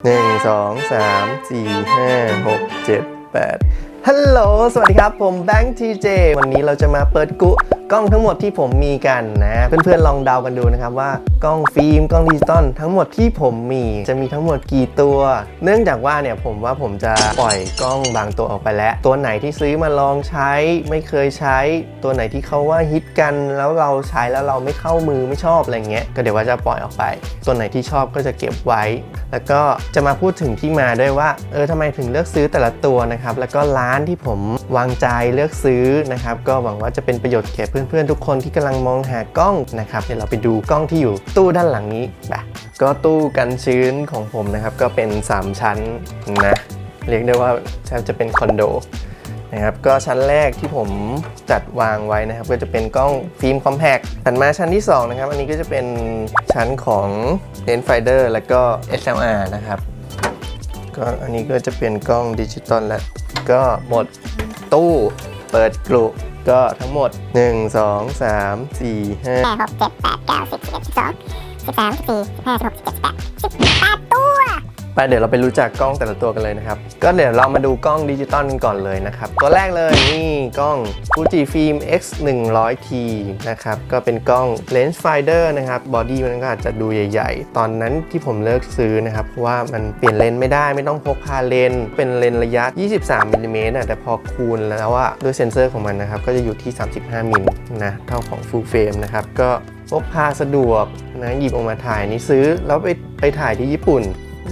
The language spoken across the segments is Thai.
1 2 3 4 5 6 7 8ฮัลโหล สวัสดีครับ ผมแบงค์ทีเจ วันนี้เราจะมาเปิดกุกล้องทั้งหมดที่ผมมีกันนะ เพื่อนๆ ลองเดากันดูนะครับว่ากล้องฟิล์มกล้องดิจิตอลทั้งหมดที่ผมมีจะมีทั้งหมดกี่ตัว เนื่องจากว่าเนี่ยผมว่าผมจะปล่อยกล้องบางตัวออกไปแล้ว ตัวไหนที่ซื้อมาลองใช้ ไม่เคยใช้ ตัวไหนที่เขาว่าฮิตกันแล้วเราใช้แล้วเราไม่เข้ามือไม่ชอบอะไรเงี้ยก็เดี๋ยวว่าจะปล่อยออกไป ตัวไหนที่ชอบก็จะเก็บไว้ แล้วก็จะมาพูดถึงที่มาด้วยว่าเออทำไมถึงเลือกซื้อแต่ละตัวนะครับแล้วก็ร้านานที่ผมวางใจเลือกซื้อนะครับก็หวังว่าจะเป็นประโยชน์แก่เพื่อนๆทุกคนที่กำลังมองหากล้องนะครับเดี๋ยวเราไปดูกล้องที่อยู่ตู้ด้านหลังนี้ไปก็ตู้กันชื้นของผมนะครับก็เป็น 3 ชั้นนะเรียกได้ว่าแทบจะเป็นคอนโดนะครับก็ชั้นแรกที่ผมจัดวางไว้นะครับ ก็จะเป็นกล้องฟิล์มคอมแพคถัดมาชั้นที่ 2 นะครับ อันนี้ก็จะเป็นชั้นของเลนส์ไฟเดอร์แล้วก็ SLR นะครับก็อันนี้ก็จะเป็นกล้องดิจิตอลแล้ว ก็หมดตู้เปิดกลุ่ก็ทั้งหมด 1 2 3 4 5ห้าหกเจ็ดแปดเก้าสิบสิบเอ็ดสิบสองสิบสามสิบสี่สิบห้าสิบหกสิบเจ็ดสิบแปดสิบแปดตัว ไปเดี๋ยวเราไปรู้จักกล้องแต่ละตัวกันเลยนะครับ ก็เดี๋ยวเรามาดูกล้องดิจิตอลกันก่อนเลยนะครับ ตัวแรกเลยนี่กล้อง Fuji Film X 1 0 0 T นะครับ ก็เป็นกล้อง Lens Finder นะครับบอดี้มันก็อาจจะดูใหญ่ ๆ ตอนนั้นที่ผมเลิกซื้อนะครับเพราะว่ามันเปลี่ยนเลนส์ไม่ได้ไม่ต้องพกพาเลนส์เป็นเลนส์ระยะ 23มิลลิเมตรแต่พอคูณแล้วอะด้วยเซนเซอร์ของมันนะครับก็จะอยู่ที่ 35มิลนะเท่าของ Full Frame นะครับก็พกพาสะดวกนะหยิบออกมาถ่ายนี่ซื้อ แล้วไปไปถ่ายที่ญี่ปุ่น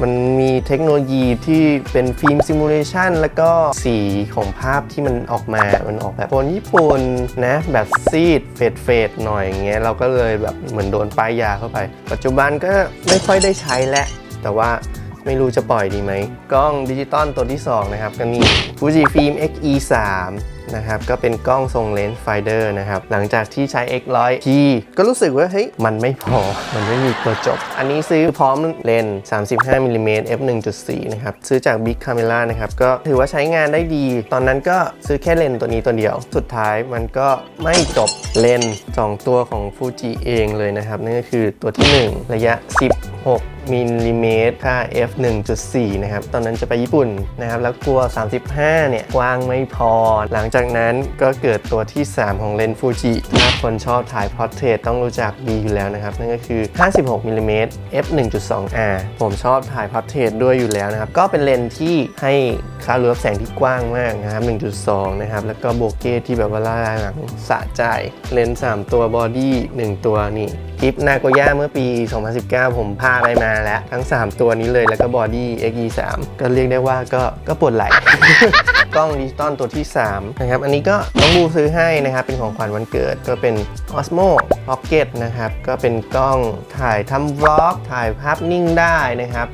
มันมีเทคโนโลยีที่เป็นฟิล์มซิมูเลชันแล้วก็สีของภาพที่มันออกมา มันออกแบบโทนญี่ปุ่นนะ แบบซีดเฟดเฟดหน่อยอย่างเงี้ยเราก็เลยแบบเหมือนโดนป้ายยาเข้าไป ปัจจุบันก็ไม่ค่อยได้ใช้แล้ว แต่ว่าไม่รู้จะปล่อยดีไหม กล้องดิจิตอลตัวที่ 2 นะครับ ก็นี่ Fujifilm X-E 3 นะครับก็เป็นกล้องทรงเลนส์ไฟเดอร์นะครับหลังจากที่ใช้ X100 T ก็รู้สึกว่าเฮ้ยมันไม่พอมันไม่มีตัวจบ อันนี้ซื้อพร้อมเลนส์35มิลลิเมตร f 1.4นะครับซื้อจาก Big Camera นะครับก็ถือว่าใช้งานได้ดี ตอนนั้นก็ซื้อแค่เลนส์ตัวนี้ตัวเดียว สุดท้ายมันก็ไม่จบเลนส์สองตัวของ Fuji เองเลยนะครับนั่นก็คือตัวที่ 1 ระยะ 16 มิลลิเมตรค่า f 1.4 นะครับ ตอนนั้นจะไปญี่ปุ่นนะครับ แล้วกลัว 35 เนี่ยกว้างไม่พอ หลังจากนั้นก็เกิดตัวที่ 3 ของเลนส์ฟูจิถ้าคนชอบถ่ายพอร์เทรตต้องรู้จักดีอยู่แล้วนะครับ นั่นก็คือ 56มิลลิเมตร f 1.2 r ผมชอบถ่ายพอร์เทรตด้วยอยู่แล้วนะครับ ก็เป็นเลนส์ที่ให้ค่าเลือบแสงที่กว้างมากนะครับ 1.2 นะครับ แล้วก็โบเก้ที่แบบว่าล่าหลังสะใจ เลนส์3ตัวบอดี้1ตัวนี่คลิปนากย่าเมื่อปี 2019 ผมพาไปมาแล้วทั้ง 3 ตัวนี้เลยแล้วก็บอดี้ XE3 ก็เรียกได้ว่าก็ก็ปวดไหล่กล้องดิจิตอลตัวที่ 3 นะครับ อันนี้ก็น้องบูซื้อให้นะครับ เป็นของขวัญวันเกิดก็เป็น Osmo Pocket นะครับ ก็เป็นกล้องถ่ายทำวล็อกถ่ายภาพนิ่งได้นะครับ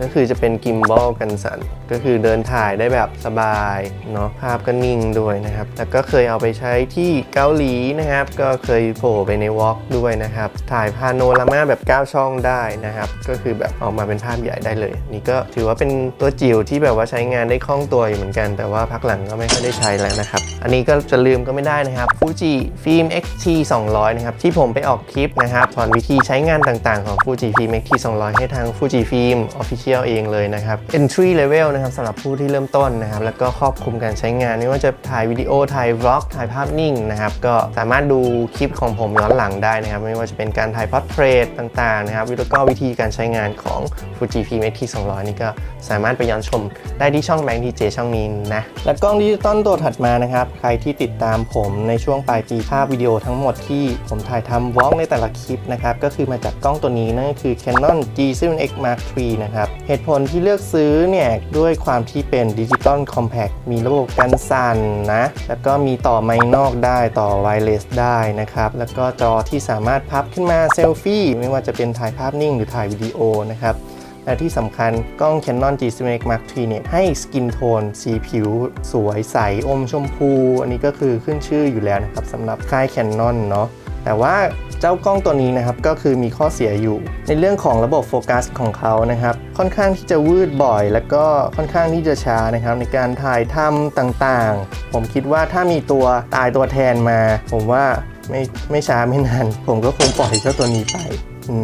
ก็คือจะเป็นกิมบอลกันสั่นก็คือเดินถ่ายได้แบบสบายเนาะภาพก็นิ่งด้วยนะครับ แล้วก็เคยเอาไปใช้ที่เกาหลีนะครับ ก็เคยโผล่ไปในวอล์กด้วยนะครับ ถ่ายพาโนรามาแบบ 9 ช่องได้นะครับ ก็คือแบบออกมาเป็นภาพใหญ่ได้เลย นี่ก็ถือว่าเป็นตัวจิ๋วที่แบบว่าใช้งานได้คล่องตัวอยู่เหมือนกัน แต่ว่าพักหลังก็ไม่ค่อยได้ใช้แล้วนะครับ อันนี้ก็จะลืมก็ไม่ได้นะครับ Fuji Film XT 200 นะครับ ที่ผมไปออกคลิปนะครับสอนวิธีใช้งานต่างๆของ Fuji Film XT 200 ให้ทาง Fuji Film Official เองเลยนะครับ Entry Level นะครับสำหรับผู้ที่เริ่มต้นนะครับ แล้วก็ครอบคลุมการใช้งานไม่ว่าจะถ่ายวิดีโอถ่ายวล็อกถ่ายภาพนิ่งนะครับ ก็สามารถดูคลิปของผมย้อนหลังได้นะครับ ไม่ว่าจะเป็นการถ่ายพอร์เทรตต่างๆนะครับแล้วก็วิธีการใช้งานของ Fuji Film XT 200นี่ก็สามารถไปย้อนชมได้ที่ช่องแบงค์ทีเจช่องนี้นะและกล้องดิจิตอลตัวถัดมานะครับใครที่ติดตามผมในช่วงปลายปีภาพวิดีโอทั้งหมดที่ผมถ่ายทำวอล์กในแต่ละคลิปนะครับก็คือมาจากกล้องตัวนี้นั่นก็คือ Canon G7X Mark III นะครับเหตุผลที่เลือกซื้อเนี่ย ด้วยความที่เป็นดิจิตอลคอมแพคมีระบบกันสั่นนะ แล้วก็มีต่อไมค์นอกได้ต่อไวเลสได้นะครับ แล้วก็จอที่สามารถพับขึ้นมาเซลฟี่ไม่ว่าจะเป็นถ่ายภาพนิ่งหรือถ่ายวิดีโอนะครับและที่สำคัญกล้อง Canon G7X Mark III เนี่ยให้สกินโทนสีผิว สวยใสอมชมพู อันนี้ก็คือขึ้นชื่ออยู่แล้วนะครับสำหรับค่าย Canon เนาะ แต่ว่าเจ้ากล้องตัวนี้นะครับก็คือมีข้อเสียอยู่ ในเรื่องของระบบโฟกัสของเขานะครับ ค่อนข้างที่จะวืดบ่อย แล้วก็ค่อนข้างที่จะช้านะครับ ในการถ่ายทำต่างๆ ผมคิดว่าถ้ามีตัวตายตัวแทนมา ผมว่าไม่ไม่ช้าไม่นาน ผมก็คงปล่อยเจ้าตัวนี้ไป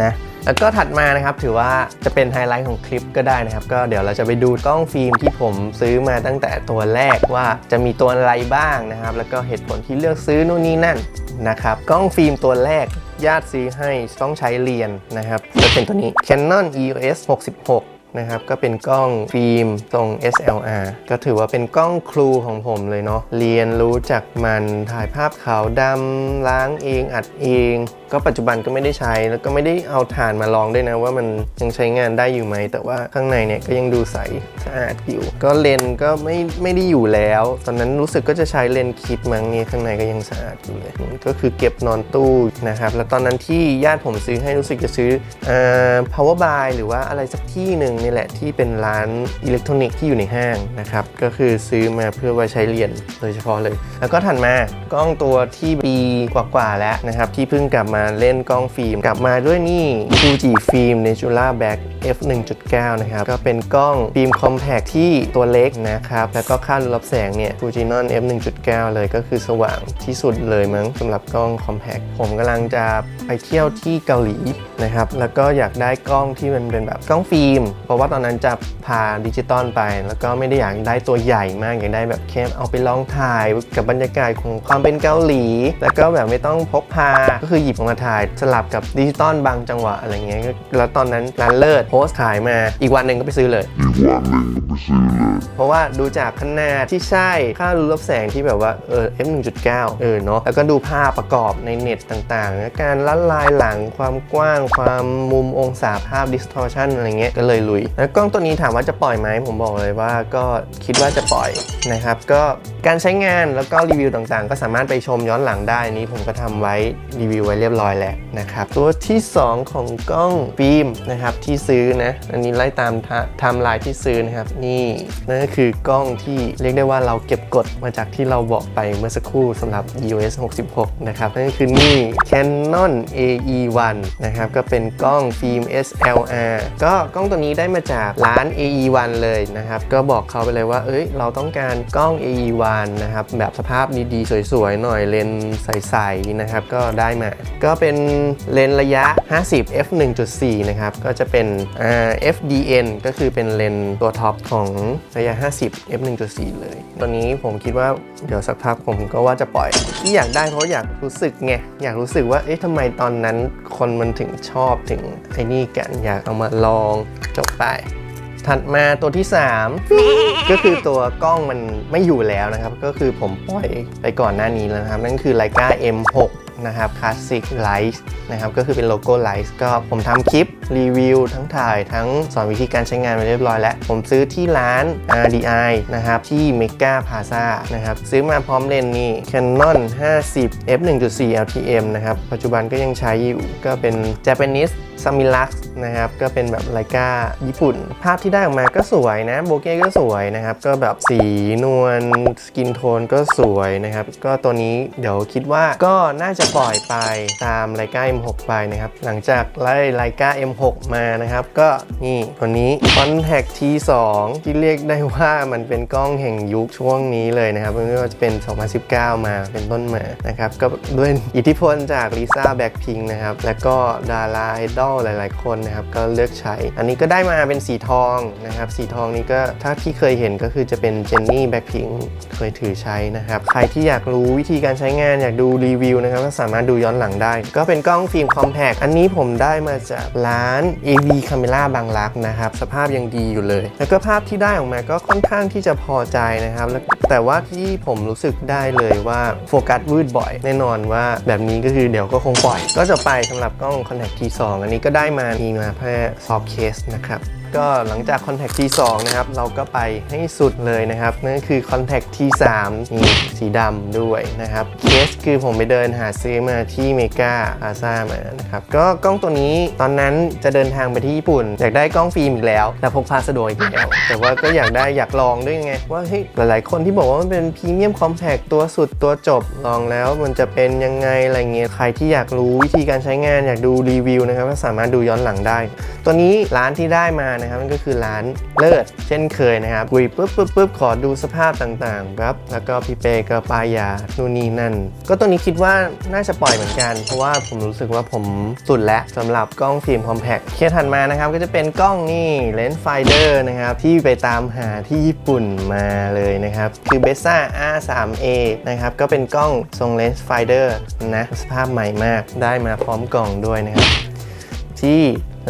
นะ แล้วก็ถัดมานะครับถือว่าจะเป็นไฮไลท์ของคลิปก็ได้นะครับ ก็เดี๋ยวเราจะไปดูกล้องฟิล์มที่ผมซื้อมาตั้งแต่ตัวแรกว่าจะมีตัวอะไรบ้างนะครับ แล้วก็เหตุผลที่เลือกซื้อนู่นนี่นั่นนะครับกล้องฟิล์มตัวแรกญาติซื้อให้ต้องใช้เรียนนะครับจะเป็นตัวนี้ Canon EOS 66นะครับก็เป็นกล้องฟิล์มทรง SLR ก็ถือว่าเป็นกล้องครูของผมเลยเนาะเรียนรู้จากมันถ่ายภาพขาวดำล้างเองอัดเอง ก็ปัจจุบันก็ไม่ได้ใช้แล้วก็ไม่ได้เอาถ่านมาลองด้วยนะว่ามันยังใช้งานได้อยู่ไหม แต่ว่าข้างในเนี่ยก็ยังดูใสสะอาดอยู่ ก็เลนก็ไม่ไม่ได้อยู่แล้ว ตอนนั้นรู้สึกก็จะใช้เลนคิดมั้งเนี่ยข้างในก็ยังสะอาดอยู่เลยก็คือเก็บนอนตู้นะครับแล้วตอนนั้นที่ญาติผมซื้อให้รู้สึกจะซื้ออ่า power buy หรือว่าอะไรสักที่หนึ่งนี่แหละที่เป็นร้านอิเล็กทรอนิกส์ที่อยู่ในห้างนะครับก็คือซื้อมาเพื่อไว้ใช้เรียนโดยเฉพาะเลย แล้วก็ถัดมากล้องตัวที่ปีกว่าๆแล้วนะครับที่เพิ่งกลับมาเล่นกล้องฟิล์ม กลับมาด้วยนี่ Fuji Film Natura Back f 1.9 นะครับ ก็เป็นกล้องฟิล์มคอมแพคที่ตัวเล็กนะครับ แล้วก็ค่ารับแสงเนี่ย Fujinon f 1.9 เลยก็คือสว่างที่สุดเลยมั้งสำหรับกล้องคอมแพคผมกำลังจะไปเที่ยวที่เกาหลีนะครับ แล้วก็อยากได้กล้องที่มันเป็นแบบกล้องฟิล์ม เพราะว่าตอนนั้นจะพาดิจิตอลไป แล้วก็ไม่ได้อยากได้ตัวใหญ่มาก อยากได้แบบแค่เอาไปลองถ่ายกับบรรยากาศของความเป็นเกาหลี แล้วก็แบบไม่ต้องพกพา ก็คือหยิบออกมาถ่ายสลับกับดิจิตอลบางจังหวะอะไรเงี้ยก็แล้วตอนนั้นร้านเลิศโพสต์ขายมาอีกวันหนึ่งก็ไปซื้อเลย เพราะว่าดูจากขนาดที่ใช่ค่ารูรับแสงที่แบบว่าเออ f 1.9เออเนาะแล้วก็ดูภาพประกอบในเน็ตต่างๆนะการละลายหลังความกว้าง ความมุมองศาภาพ distortion อะไรเงี้ยก็เลยลุย แล้วกล้องตัวนี้ถามว่าจะปล่อยไหมผมบอกเลยว่าก็คิดว่าจะปล่อยนะครับ ก็การใช้งานแล้วก็รีวิวต่างๆ ก็สามารถไปชมย้อนหลังได้อันนี้ผมก็ทำไว้รีวิวไว้เรียบร้อยแล้วนะครับ ตัวที่ 2 ของกล้องฟิล์มนะครับที่ซื้อนะ อันนี้ไล่ตามไทม์ไลน์ที่ซื้อนะครับ นี่นั่นก็คือกล้องที่เรียกได้ว่าเราเก็บกดมาจากที่เราบอกไปเมื่อสักครู่สำหรับ EOS 66 นะครับ นั่นก็คือนี่ Canon AE1 นะครับ ก็เป็นกล้องฟิล์ม SLR ก็กล้องตัวนี้ได้มาจากร้าน AE1 เลยนะครับ ก็บอกเขาไปเลยว่า เอ้ย เราต้องการกล้อง AE1 นะครับ แบบสภาพดีๆ สวยๆ หน่อยเลนส์ใสๆ นะครับ ก็ได้มา ก็็เป็นเลนส์ระยะ 50 f 1.4 นะครับ ก็จะเป็น FDN ก็คือเป็นเลนส์ตัวท็อปของระยะ 50 f 1.4 เลย ตอนนี้ผมคิดว่าเดี๋ยวสักพักผมก็ว่าจะปล่อย ที่อยากได้เพราะอยากรู้สึกไง อยากรู้สึกว่า เอ๊ะทำไมตอนนั้นคนมันถึงชอบถึงไอ้นี่กัน อยากเอามาลองจบไปถัดมาตัวที่ 3 ก็คือตัวกล้องมันไม่อยู่แล้วนะครับ ก็คือผมปล่อยไปก่อนหน้านี้แล้วนะครับ นั่นคือ Leica M6 นะครับ Classic Light นะครับก็คือเป็นโลโก้ Light ก็ผมทำคลิปรีวิวทั้งถ่ายทั้งสอนวิธีการใช้งานไปเรียบร้อยแล้ว ผมซื้อที่ร้าน RDI นะครับ ที่ Mega Plaza นะครับ ซื้อมาพร้อมเลนส์นี่ Canon 50 f 1.4 LTM นะครับ ปัจจุบันก็ยังใช้อยู่ก็เป็น Japanese ซามิลักนะครับก็เป็นแบบไลกาญี่ปุ่น ภาพที่ได้ออกมาก็สวยนะโบเก้ก็สวยนะครับ ก็แบบสีนวลสกินโทนก็สวยนะครับ ก็ตัวนี้เดี๋ยวคิดว่าก็น่าจะปล่อยไปตามไลกา M6 ไปนะครับ หลังจากไล่ไลกา M6 มานะครับ ก็นี่ตัวนี้ Contact T2 ที่เรียกได้ว่ามันเป็นกล้องแห่งยุคช่วงนี้เลยนะครับไม่ว่าจะเป็น 2019 มาเป็นต้นมานะครับก็ด้วยอิทธิพลจากลิซ่าแบ็คพิงนะครับแล้วก็ดาราไอดอลหลายๆ คนนะครับก็เลือกใช้ อันนี้ก็ได้มาเป็นสีทองนะครับ สีทองนี้ก็ถ้าที่เคยเห็นก็คือจะเป็นเจนนี่แบ็คพิงเคยถือใช้นะครับ ใครที่อยากรู้วิธีการใช้งานอยากดูรีวิวนะครับก็สามารถดูย้อนหลังได้ ก็เป็นกล้องฟิล์มคอมแพคอันนี้ผมได้มาจากร้าน AV Camera บางรักนะครับ สภาพยังดีอยู่เลย แล้วก็ภาพที่ได้ออกมาก็ค่อนข้างที่จะพอใจนะครับแล้วแต่ว่าที่ผมรู้สึกได้เลยว่าโฟกัสวืดบ่อย แน่นอนว่าแบบนี้ก็คือเดี๋ยวก็คงปล่อย ก็จะไปสำหรับกล้อง Contact T2 อันนี้ก็ได้มามีมาเพื่อซอฟเคสนะครับ ก็หลังจาก Contact T2 นะครับ เราก็ไปให้สุดเลยนะครับ นั่นคือ Contact T3 นี่สีดำด้วยนะครับ เคสคือผมไปเดินหาซื้อมาที่เมกาอาซามานะครับ ก็กล้องตัวนี้ตอนนั้นจะเดินทางไปที่ญี่ปุ่น อยากได้กล้องฟิล์มอีกแล้ว แต่พกพาสะดวกอีกแล้ว แต่ว่าก็อยากได้อยากลองด้วยไง ว่าเฮ้ยหลายๆ คนที่บอกว่ามันเป็นพรีเมียมคอมแพคตัวสุดตัวจบลองแล้วมันจะเป็นยังไงอะไรเงี้ยใครที่อยากรู้วิธีการใช้งานอยากดูรีวิวนะครับก็สามารถดูย้อนหลังได้ ตัวนี้ร้านที่ได้มานะครับนั่นก็คือร้านเลิศเช่นเคยนะครับคุยปุ๊บปุ๊บปุ๊บขอดูสภาพต่างๆครับแล้วก็พี่เปก็ปายานู่นนี่นั่น ก็ตัวนี้คิดว่าน่าจะปล่อยเหมือนกัน เพราะว่าผมรู้สึกว่าผมสุดแล้วสำหรับกล้องฟิล์มคอมแพคเคสถัดมานะครับ ก็จะเป็นกล้องนี่เลนส์ไฟเดอร์นะครับที่ไปตามหาที่ญี่ปุ่นมาเลยนะครับคือ b e s a R3A นะครับก็เป็นกล้องทรงเลนส์ไฟเดอร์นะสภาพใหม่มากได้มาพร้อมกล่องด้วยนะครับที่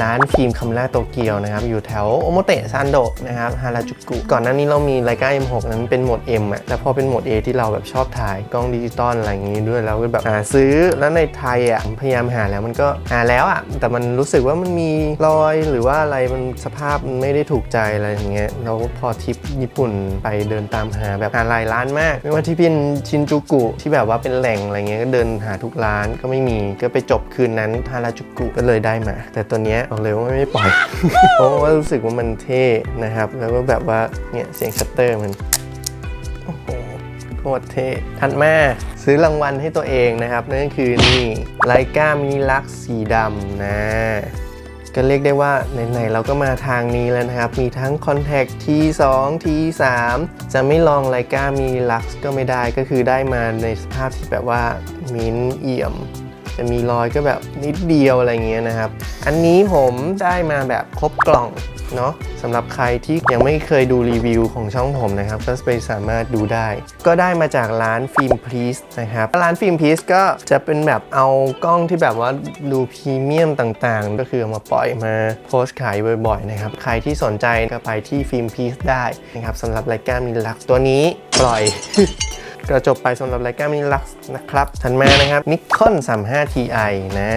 ร้านฟิล์มคาเมล่าโตเกียวนะครับ อยู่แถวโอโมเตะซันโดะนะครับฮาราจูกุ ก่อนหน้านี้เรามีไลกา M6 นั้นเป็นโหมด M อะแล้วพอเป็นโหมด A ที่เราแบบชอบถ่ายกล้องดิจิตอลอะไรอย่างงี้ด้วยแล้วก็แบบหาซื้อแล้วในไทยอะพยายามหาแล้วมันก็หาแล้วอะแต่มันรู้สึกว่ามันมีรอยหรือว่าอะไรมันสภาพมันไม่ได้ถูกใจอะไรอย่างเงี้ยแล้วพอทริปญี่ปุ่นไปเดินตามหาแบบหาหลายร้านมาก ไม่ว่าที่เป็นชินจูกุที่แบบว่าเป็นแหล่งอะไรเงี้ยก็เดินหาทุกร้านก็ไม่มีก็ไปจบคืนนั้นฮาราจูกุก็เลยได้มา แต่ตัวเนี้ยบอกเลยว่าไม่ปล่อย เพราะว่ารู้สึกว่ามันเท่นะครับ แล้วก็แบบว่าเนี่ยเสียงชัตเตอร์มันโอ้โหโคตรเท่ถัดมาซื้อรางวัลให้ตัวเองนะครับ นั่นก็คือนี่ไลกามินิลักสีดำนะก็เรียกได้ว่าไหนๆเราก็มาทางนี้แล้วนะครับ มีทั้ง Contact T2 T3 จะไม่ลองไลกามีลักก็ไม่ได้ก็คือได้มาในสภาพที่แบบว่ามิ้นเอี่ยม จะมีรอยก็แบบนิดเดียวอะไรเงี้ยนะครับ อันนี้ผมได้มาแบบครบกล่องเนาะสำหรับใครที่ยังไม่เคยดูรีวิวของช่องผมนะครับ ก็ไปสามารถดูได้ ก็ได้มาจากร้านฟิล์มพลีสนะครับ ร้านฟิล์มพลีสก็จะเป็นแบบเอากล้องที่แบบว่าดูพรีเมียมต่างๆ ก็คือมาปล่อยมาโพสขายบ่อยๆนะครับ ใครที่สนใจก็ไปที่ฟิล์มพลีสได้นะครับสำหรับรายการมินลักตัวนี้ปล่อย ก็จบไปสำหรับรายกามินิลักซ์นะครับ ถัดมานะครับนิคอน35 Ti นะ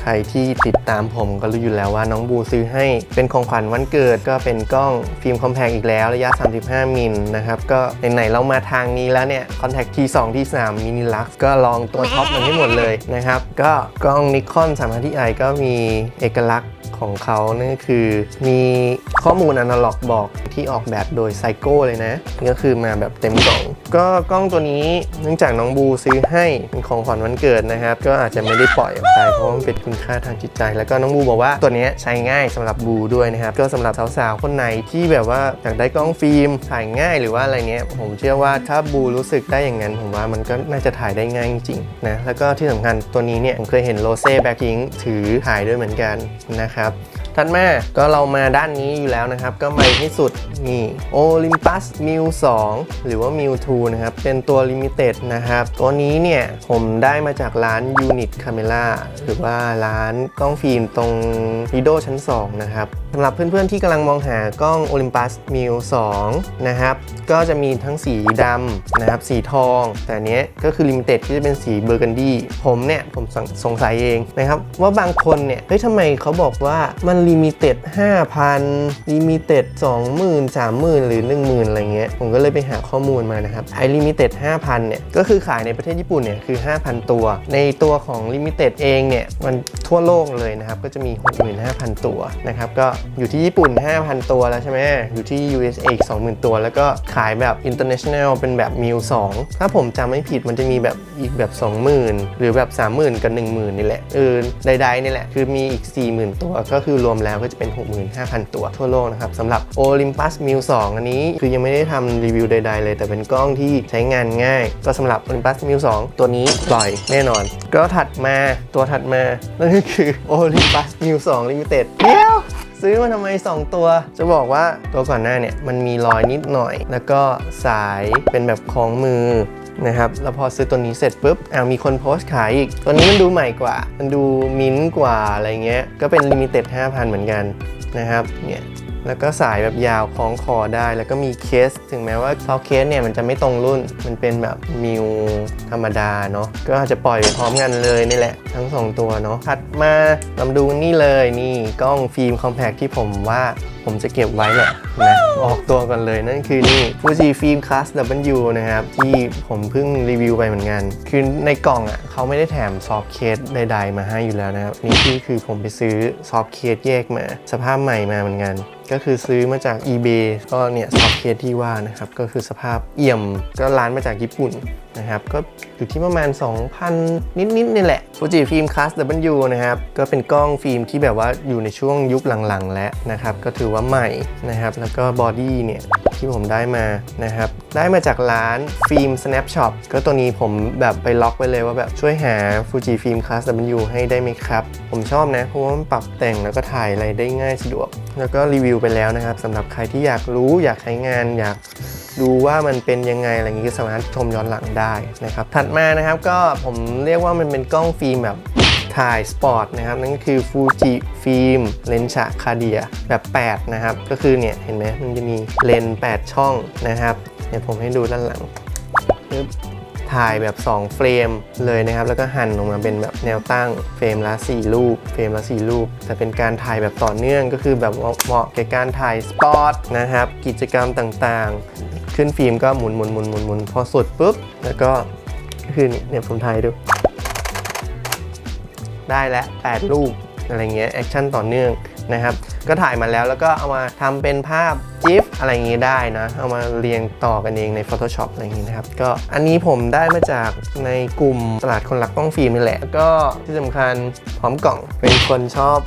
ใครที่ติดตามผมก็รู้อยู่แล้วว่าน้องบูซื้อให้เป็นของขวัญวันเกิดก็เป็นกล้องฟิล์มคอมแพกอีกแล้วระยะ 35 มิลนะครับก็ไหนๆเรามาทางนี้แล้วเนี่ยคอนแทค T2 T3 มินิลักซ์ก็ลองตัวท็อปมันให้หมดเลยนะครับก็กล้องนิคอน35 Ti ก็มีเอกลักษณ์ของเขานั่นคือมีข้อมูลอนาล็อกบอกที่ออกแบบโดยไซโก้เลยนะ ก็คือมาแบบเต็มกล่อง ก็กล้องตัวนี้เนื่องจากน้องบูซื้อให้เป็นของขวัญวันเกิดนะครับ ก็อาจจะไม่ได้ปล่อยออกไปเพราะมันเป็นคุณค่าทางจิตใจ แล้วก็น้องบูบอกว่าตัวนี้ใช้ง่ายสำหรับบูด้วยนะครับ ก็สำหรับสาวๆคนไหนที่แบบว่าอยากได้กล้องฟิล์มถ่ายง่ายหรือว่าอะไรเงี้ยผมเชื่อว่าถ้าบูรู้สึกได้อย่างนั้น ผมว่ามันก็น่าจะถ่ายได้ง่ายจริงๆนะแล้วก็ที่สำคัญตัวนี้เนี่ยผมเคยเห็นโรเซ่แบ็คพิงถือถ่ายด้วยเหมือนกันนะครับ ถัดมาก็เรามาด้านนี้อยู่แล้วนะครับ ก็ไปที่สุดนี่ Olympus m i 2หรือว่า m i 2นะครับ เป็นตัว Limited นะครับ ตัวนี้เนี่ย ผมได้มาจากร้าน Unit Camera หรือว่าร้านกล้องฟิล์มตรง Lido ชั้น 2 นะครับสำหรับเพื่อนๆที่กำลังมองหากล้อง Olympus m i 2นะครับ ก็จะมีทั้งสีดำนะครับ สีทอง แต่เนี้ยก็คือ Limited ที่จะเป็นสีเบอร์กันดี้ผมเนี่ย ผมสงสงสัยเองนะครับ ว่าบางคนเนี่ยเฮ้ยทำไมเขาบอกว่ามันลิมิเต็ด5,000ลิมิเต็ด20,000 30,000 หรือ 10,000 อะไรเงี้ย ผมก็เลยไปหาข้อมูลมานะครับ ไอ้ลิมิเต็ด5,000 เนี่ย ก็คือขายในประเทศญี่ปุ่นเนี่ย คือ 5,000 ตัว ในตัวของลิมิเต็ดเองเนี่ย มันทั่วโลกเลยนะครับ ก็จะมี 65,000 ตัวนะครับ ก็อยู่ที่ญี่ปุ่น 5,000 ตัวแล้วใช่ไหมอยู่ที่ USA อีก20,000 ตัว แล้วก็ขายแบบ international เป็นแบบมิล2ถ้าผมจำไม่ผิดมันจะมีแบบอีกแบบ 20,000 หรือแบบ 30,000 กับ 10,000 นี่แหละเออใดๆนี่แหละคือมีอีก 40,000 ตัวก็คือรวมแล้วก็จะเป็น 65,000 ตัวทั่วโลกนะครับสำหรับ Olympus m i 2อันนี้คือยังไม่ได้ทำรีวิวใด ๆ เลย แต่เป็นกล้องที่ใช้งานง่าย ก็สำหรับ Olympus m i 2ตัวนี้ปล่อยแน่นอน ก็ถัดมาตัวถัดมา นั่นก็คือ Olympus m i 2 Limited เดี๋ยวซื้อมาทำไม 2 ตัว จะบอกว่าตัวก่อนหน้าเนี่ยมันมีรอยนิดหน่อย แล้วก็สายเป็นแบบคล้องมือ นะครับแล้วพอซื้อตัวนี้เสร็จปุ๊บอ้าวมีคนโพสต์ขายอีก ตัวนี้มันดูใหม่กว่า มันดูมิ้นท์กว่าอะไรเงี้ยก็เป็นลิมิเต็ด5,000 เหมือนกันนะครับเนี่ยแล้วก็สายแบบยาวคล้องคอได้ แล้วก็มีเคส ถึงแม้ว่าซอเคสเนี่ยมันจะไม่ตรงรุ่น มันเป็นแบบมิวธรรมดาเนาะ ก็อาจจะปล่อยไปพร้อมกันเลยนี่แหละ ทั้ง 2 ตัวเนาะถัดมาลำดูนี่เลยนี่กล้องฟิล์มคอมแพคที่ผมว่า ผมจะเก็บไว้แหละนะออกตัวกันเลยนั่นคือนี่ Fuji Film Class W นะครับ ที่ผมเพิ่งรีวิวไปเหมือนกัน คือในกล่องอะเขาไม่ได้แถมซอฟเคสใดๆ มาให้อยู่แล้วนะครับ นี่คือคือผมไปซื้อซอฟเคสแยกมา สภาพใหม่มาเหมือนกันก็คือซื้อมาจาก eBay ก็เนี่ยซอฟเคสที่ว่านะครับ ก็คือสภาพเอี่ยมก็ร้านมาจากญี่ปุ่น นะครับ ก็อยู่ที่ประมาณ 2,000 นิดๆนี่แหละฟูจิฟิล์มคลาส W นะครับ ก็เป็นกล้องฟิล์มที่แบบว่าอยู่ในช่วงยุคหลังๆ แล้วนะครับ ก็ถือว่าใหม่นะครับ แล้วก็บอดี้เนี่ยที่ผมได้มานะครับ ได้มาจากร้านฟิล์ม Snapshop ก็ตัวนี้ผมแบบไปล็อกไว้เลยว่าแบบช่วยหา Fuji Film Class W ให้ได้ไหมครับ ผมชอบนะ เพราะว่ามันปรับแต่งแล้วก็ถ่ายอะไรได้ง่ายสะดวก แล้วก็รีวิวไปแล้วนะครับสำหรับใครที่อยากรู้อยากใช้งานอยากดูว่ามันเป็นยังไงอะไรอย่างนี้ก็สามารถชมย้อนหลังได้นะครับ ถัดมานะครับก็ผมเรียกว่ามันเป็นกล้องฟิล์มแบบถ่ายสปอร์ตนะครับ นั่นก็คือฟูจิฟิล์มเลนส์คาเดียแบบ 8 นะครับ ก็คือเนี่ย เห็นไหมมันจะมีเลนส์8ช่องนะครับ เดี๋ยวผมให้ดูด้านหลังปึ๊บ ถ่ายแบบ 2 เฟรมเลยนะครับ แล้วก็หั่นออกมาเป็นแบบแนวตั้งเฟรมละ 4 รูป เฟรมละ 4 รูป แต่เป็นการถ่ายแบบต่อเนื่องก็คือแบบเหมาะแก่การถ่ายสปอร์ตนะครับ กิจกรรมต่างๆ ขึ้นฟิล์มก็หมุนหมุนหมุนหมุนหมุนพอสุดปุ๊บ แล้วก็คือนี่เนี่ยผมถ่ายดู ได้แล้ว 8 รูปอะไรเงี้ยแอคชั่นต่อเนื่อง นะครับ ก็ถ่ายมาแล้วแล้วก็เอามาทำเป็นภาพจิฟอะไรอย่างนี้ได้นะ เอามาเรียงต่อกันเองใน Photoshop อะไรอย่างนี้นะครับ ก็อันนี้ผมได้มาจากในกลุ่มตลาดคนรักกล้องฟิล์มนี่แหละแล้วก็ที่สำคัญพร้อมกล่องเป็นคนชอบ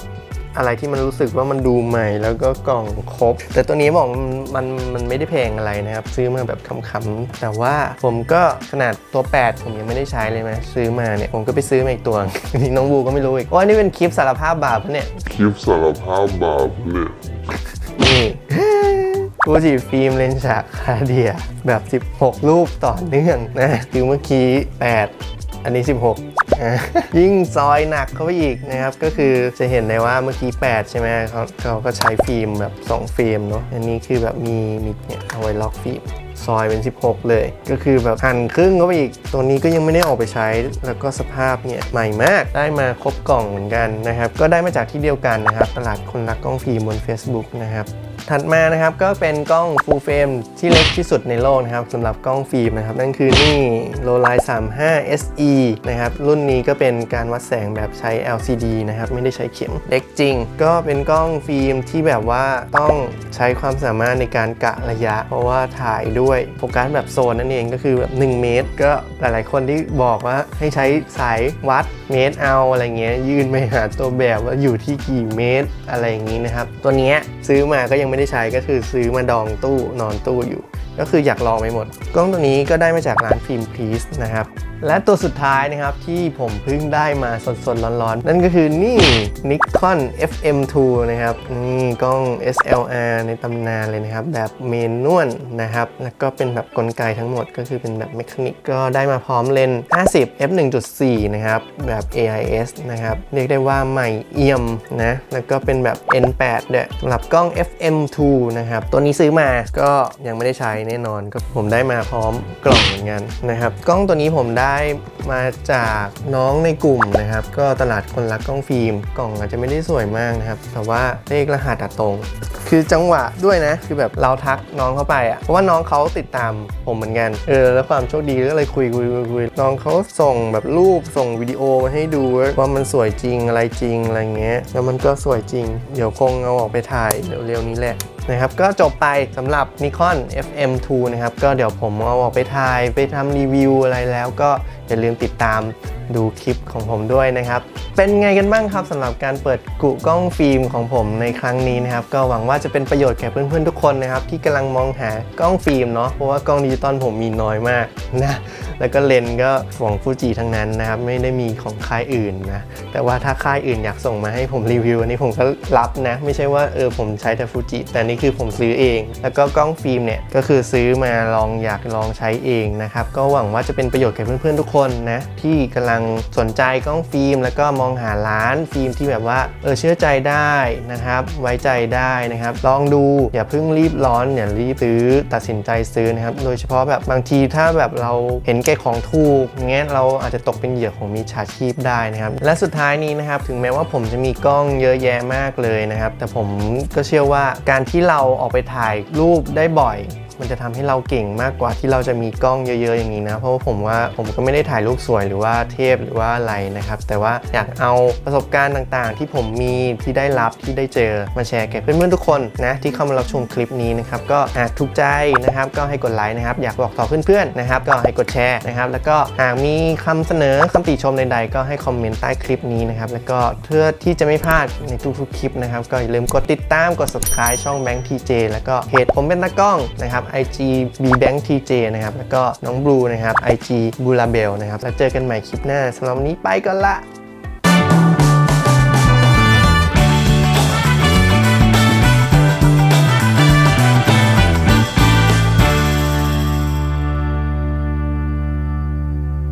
อะไรที่มันรู้สึกว่ามันดูใหม่แล้วก็กล่องครบ แต่ตัวนี้บอกมันมันมันไม่ได้แพงอะไรนะครับ ซื้อมาแบบขำๆแต่ว่าผมก็ขนาดตัว 8 ผมยังไม่ได้ใช้เลยนะซื้อมาเนี่ยผมก็ไปซื้อมาอีกตัวนี่น้องบูก็ไม่รู้อีกว่านี่เป็นคลิปสารภาพบาปปะเนี่ยคลิปสารภาพบาปเนี่ยนี่กูจิฟิล์มเลนส์ฉากคาเดียแบบ 16 รูปต่อเนื่องนะคือเมื่อกี้ 8 อันนี้ 16อะ ยิ่งซอยหนักเข้าไปอีกนะครับ ก็คือจะเห็นได้ว่าเมื่อกี้ 8 ใช่ไหมเขาเขาก็ใช้ฟิล์มแบบ 2 เฟรมเนาะอันนี้คือแบบมีมีเนี่ยเอาไว้ล็อกฟิล์มซอยเป็น 16 เลย ก็คือแบบหั่นครึ่งเข้าไปอีก ตัวนี้ก็ยังไม่ได้ออกไปใช้ แล้วก็สภาพเนี่ยใหม่มาก ได้มาครบกล่องเหมือนกันนะครับ ก็ได้มาจากที่เดียวกันนะครับ ตลาดคนรักกล้องฟิล์มบน Facebook นะครับ ถัดมานะครับก็เป็นกล้อง full frame ที่เล็กที่สุดในโลกนะครับสำหรับกล้องฟิล์มนะครับนั่นคือนี่ Lolai 35 SE นะครับรุ่นนี้ก็เป็นการวัดแสงแบบใช้ LCD นะครับไม่ได้ใช้เข็มเล็กจริง ก็เป็นกล้องฟิล์มที่แบบว่าต้องใช้ความสามารถในการกะระยะ เพราะว่าถ่ายด้วยโฟกัสแบบโซนนั่นเองก็คือแบบ1เมตร ก็หลายๆคนที่บอกว่าให้ใช้สายวัดเมตรเอาอะไรเงี้ยยื่นไปหาตัวแบบว่าอยู่ที่กี่เมตรอะไรอย่างนี้นะครับตัวนี้ซื้อมาก็ยังไม่ได้ใช้ก็คือซื้อมาดองตู้นอนตู้อยู่ ก็คืออยากลองไปหมด กล้องตัวนี้ก็ได้มาจากร้านฟิล์มพีซนะครับ และตัวสุดท้ายนะครับที่ผมเพิ่งได้มาสดๆร้อนๆ นั่นก็คือนี่ Nikon FM2 นะครับ นี่กล้อง SLR ในตำนานเลยนะครับ แบบเมนนวลนะครับ แล้วก็เป็นแบบกลไกทั้งหมดก็คือเป็นแบบเมคานิกก็ได้มาพร้อมเลนส์50 f 1.4 นะครับ แบบ AIS นะครับ เรียกได้ว่าใหม่เอี่ยมนะ แล้วก็เป็นแบบ N8 ด้วยสำหรับกล้อง FM2 นะครับ ตัวนี้ซื้อมาก็ยังไม่ได้ใช้แน่นอนก็ผมได้มาพร้อมกล่องเหมือนกันนะครับกล้องตัวนี้ผมได้มาจากน้องในกลุ่มนะครับ ก็ตลาดคนรักกล้องฟิล์ม กล่องอาจจะไม่ได้สวยมากนะครับ แต่ว่าเลขรหัสอะตรง คือจังหวะด้วยนะ คือแบบเราทักน้องเข้าไปอะเพราะว่าน้องเขาติดตามผมเหมือนกัน เออ แล้วความโชคดีก็เลยคุยคุยคุยคุยน้องเขาส่งแบบรูปส่งวิดีโอมาให้ดูว่ามันสวยจริงอะไรจริงอะไรเงี้ย แล้วมันก็สวยจริง เดี๋ยวคงเอาออกไปถ่ายเร็วๆนี้แหละนะครับก็จบไปสำหรับ Nikon FM2 นะครับก็เดี๋ยวผมเอาออกไปถ่ายไปทำรีวิวอะไรแล้วก็อย่าลืมติดตามดูคลิปของผมด้วยนะครับ เป็นไงกันบ้างครับสำหรับการเปิดกุกล้องฟิล์มของผมในครั้งนี้นะครับ ก็หวังว่าจะเป็นประโยชน์แก่เพื่อนๆทุกคนนะครับ ที่กำลังมองหากล้องฟิล์มเนาะเพราะว่ากล้องดิจิตอลผมมีน้อยมากนะแล้วก็เลนส์ก็ของฟูจิทั้งนั้นนะครับ ไม่ได้มีของค่ายอื่นนะแต่ว่าถ้าค่ายอื่นอยากส่งมาให้ผมรีวิวอันนี้ผมก็รับนะไม่ใช่ว่าเออผมใช้แต่ฟูจิแต่นี่คือผมซื้อเอง แล้วก็กล้องฟิล์มเนี่ยก็คือซื้อมาลองอยากลองใช้เองนะครับก็หวังว่าจะเป็นประโยชน์แก่เพื่อนๆทุกคนนะที่กำลังสนใจกล้องฟิล์ม แล้วก็มองหาร้านฟิล์มที่แบบว่าเออเชื่อใจได้นะครับ ไว้ใจได้นะครับ ลองดูอย่าเพิ่งรีบร้อนอย่ารีบซื้อตัดสินใจซื้อนะครับ โดยเฉพาะแบบบางทีถ้าแบบเราเห็นแก่ของถูกเงี้ยเราอาจจะตกเป็นเหยื่อของมิจฉาชีพได้นะครับ และสุดท้ายนี้นะครับถึงแม้ว่าผมจะมีกล้องเยอะแยะมากเลยนะครับ แต่ผมก็เชื่อว่าการที่เราออกไปถ่ายรูปได้บ่อย มันจะทำให้เราเก่งมากกว่าที่เราจะมีกล้องเยอะๆอย่างนี้นะ เพราะว่าผมว่าผมก็ไม่ได้ถ่ายรูปสวยหรือว่าเทพหรือว่าอะไรนะครับ แต่ว่าอยากเอาประสบการณ์ต่างๆ ที่ผมมีที่ได้รับที่ได้เจอมาแชร์แก่เพื่อนๆทุกคนนะที่เข้ามารับชมคลิปนี้นะครับ ก็หากถูกใจนะครับ ก็ให้กดไลค์นะครับ อยากบอกต่อเพื่อนๆนะครับ ก็ให้กดแชร์นะครับ แล้วก็หากมีคำเสนอคำติชมใดๆก็ให้คอมเมนต์ใต้คลิปนี้นะครับ แล้วก็เพื่อที่จะไม่พลาดในทุกๆคลิปนะครับ ก็อย่าลืมกดติดตามกด subscribe ช่อง Bank TJ แล้วก็เพจผมเป็นตากล้องนะครับ IG B Bank TJ นะครับ แล้วก็น้องบลูนะครับ IG b u l a b e l นะครับ แล้วเจอกันใหม่คลิปหน้าสำหรับวันนี้ไปก่อนละ